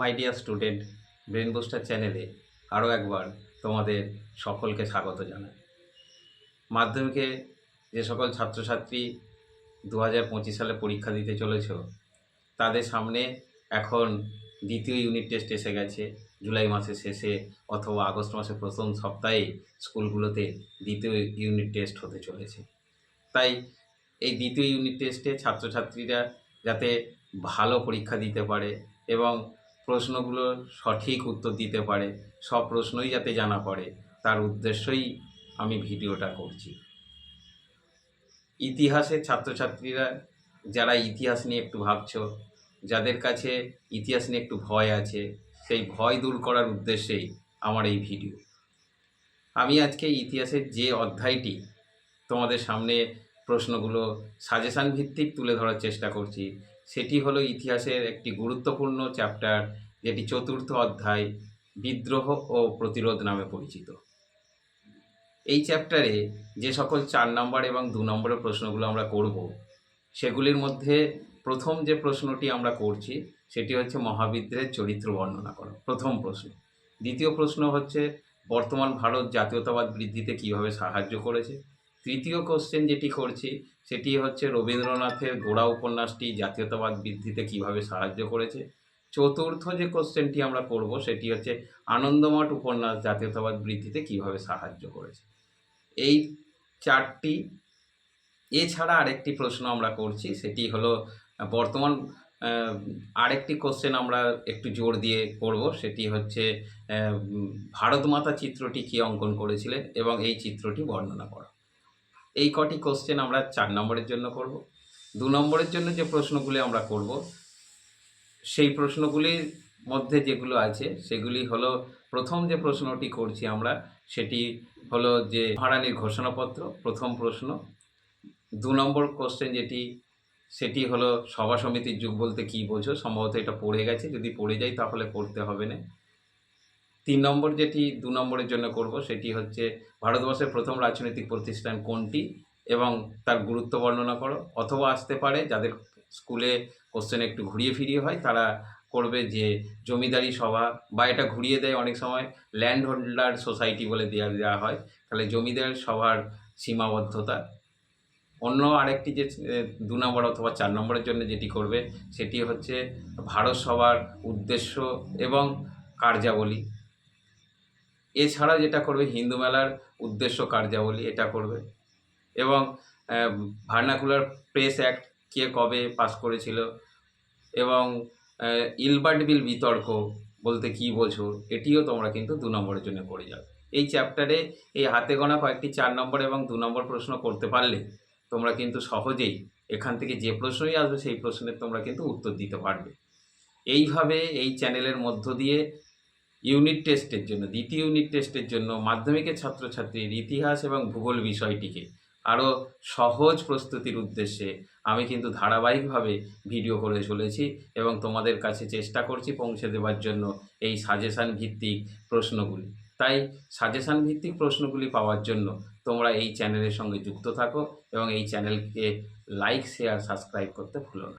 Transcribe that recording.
My dear student, brain booster চ্যানেলে আরও একবার তোমাদের সকলকে স্বাগত জানাই। মাধ্যমিকে যে সকল ছাত্রছাত্রী দু হাজার পঁচিশ সালে পরীক্ষা দিতে চলেছ, তাদের সামনে এখন দ্বিতীয় ইউনিট টেস্ট এসে গেছে। জুলাই মাসের শেষে অথবা আগস্ট মাসের প্রথম সপ্তাহে স্কুলগুলোতে দ্বিতীয় ইউনিট টেস্ট হতে চলেছে। তাই এই দ্বিতীয় ইউনিট টেস্টে ছাত্রছাত্রীরা যাতে ভালো পরীক্ষা দিতে পারে এবং প্রশ্নগুলো সঠিক উত্তর দিতে পারে, সব প্রশ্নই যাতে জানা পড়ে, তার উদ্দেশ্যই আমি ভিডিওটা করছি। ইতিহাসের ছাত্রছাত্রীরা যারা ইতিহাস নিয়ে একটু ভাবছ, যাদের কাছে ইতিহাস নিয়ে একটু ভয় আছে, সেই ভয় দূর করার উদ্দেশ্যেই আমার এই ভিডিও। আমি আজকে ইতিহাসের যে অধ্যায়টি তোমাদের সামনে প্রশ্নগুলো সাজেশান ভিত্তিক তুলে ধরার চেষ্টা করছি সেটি হলো ইতিহাসের একটি গুরুত্বপূর্ণ চ্যাপ্টার যেটি চতুর্থ অধ্যায়, বিদ্রোহ ও প্রতিরোধ নামে পরিচিত। এই চ্যাপ্টারে যে সকল চার নম্বর এবং দু নম্বরের প্রশ্নগুলো আমরা করব, সেগুলির মধ্যে প্রথম যে প্রশ্নটি আমরা করছি, সেটি হচ্ছে মহাবিদ্রের চরিত্র বর্ণনা করা। প্রথম প্রশ্ন। দ্বিতীয় প্রশ্ন হচ্ছে, বর্তমান ভারত জাতীয়তাবাদ বৃদ্ধিতে কীভাবে সাহায্য করেছে? তৃতীয় কোশ্চেন যেটি করছি সেটি হচ্ছে রবীন্দ্রনাথের গোড়া উপন্যাসটি জাতীয়তাবাদ বৃদ্ধিতে কীভাবে সাহায্য করেছে। চতুর্থ যে কোশ্চেনটি আমরা করব সেটি হচ্ছে আনন্দমঠ উপন্যাস জাতীয়তাবাদ বৃদ্ধিতে কীভাবে সাহায্য করেছে। এই চারটি এছাড়া আরেকটি প্রশ্ন আমরা করছি সেটি হলো বর্তমান আরেকটি কোশ্চেন আমরা একটু জোর দিয়ে করব সেটি হচ্ছে আহ, উম, ভারত মাতা চিত্রটি কে অঙ্কন করেছিলেন এবং এই চিত্রটি বর্ণনা করা। এই কটি কোশ্চেন আমরা চার নম্বরের জন্য করব। দু নম্বরের জন্য যে প্রশ্নগুলি আমরা করব, সেই প্রশ্নগুলির মধ্যে যেগুলো আছে, সেগুলি হলো, প্রথম যে প্রশ্নটি করছি আমরা, সেটি হলো যে মহারানীর ঘোষণাপত্র, প্রথম প্রশ্ন। দু নম্বর কোশ্চেন যেটি, সেটি হলো, সভা সমিতির যুগ বলতে কী বোঝো? সম্ভবত এটা পড়ে গেছে, যদি পড়ে যাই তাহলে পড়তে হবে না। তিন নম্বর যেটি, দু নম্বরের জন্য করব সেটি হচ্ছে ভারতবর্ষের প্রথম রাজনৈতিক প্রতিষ্ঠান কোনটি এবং তার গুরুত্ব বর্ণনা করো। অথবা আসতে পারে, যাদের স্কুলে কোশ্চেন একটু ঘুরিয়ে ফিরিয়ে হয়, তারা করবে যে জমিদারি সভা বা এটা ঘুরিয়ে দেয় অনেক সময় ল্যান্ড হোল্ডার সোসাইটি বলে দেওয়া দেওয়া হয়। তাহলে জমিদার সভার সীমাবদ্ধতা। অন্য আরেকটি যে, দু নম্বর অথবা চার নম্বরের জন্য যেটি করবে, সেটি হচ্ছে ভারত সভার উদ্দেশ্য এবং কার্যাবলী। এছাড়া যেটা করবে হিন্দু মেলার উদ্দেশ্য কার্যাবলী, এটা করবে। এবং ভার্নাকুলার প্রেস অ্যাক্ট কে কবে পাস করেছিল এবং ইলবার্ট বিল বিতর্ক বলতে কি বোঝো, এটিও তোমরা কিন্তু দু নম্বরের জন্য করে যাবে এই চ্যাপ্টারে এই হাতে গোনা কয়েকটি চার নম্বর এবং দু নম্বর প্রশ্ন করতে পারলে তোমরা কিন্তু সহজেই এখান থেকে যে প্রশ্নই আসবে সেই প্রশ্নের তোমরা কিন্তু উত্তর দিতে পারবে। এইভাবে এই চ্যানেলের মধ্য দিয়ে ইউনিট টেস্টের জন্য, দ্বিতীয় ইউনিট টেস্টের জন্য মাধ্যমিকের ছাত্রছাত্রীর ইতিহাস এবং ভূগোল বিষয়টিকে আরও সহজ প্রস্তুতির উদ্দেশ্যে আমি কিন্তু ধারাবাহিকভাবে ভিডিও করে চলেছি এবং তোমাদের কাছে চেষ্টা করছি পৌঁছে দেওয়ার জন্য এই সাজেশান ভিত্তিক প্রশ্নগুলি। তাই সাজেশান ভিত্তিক প্রশ্নগুলি পাওয়ার জন্য তোমরা এই চ্যানেলের সঙ্গে যুক্ত থাকো এবং এই চ্যানেলকে লাইক শেয়ার সাবস্ক্রাইব করতে ভুলো না।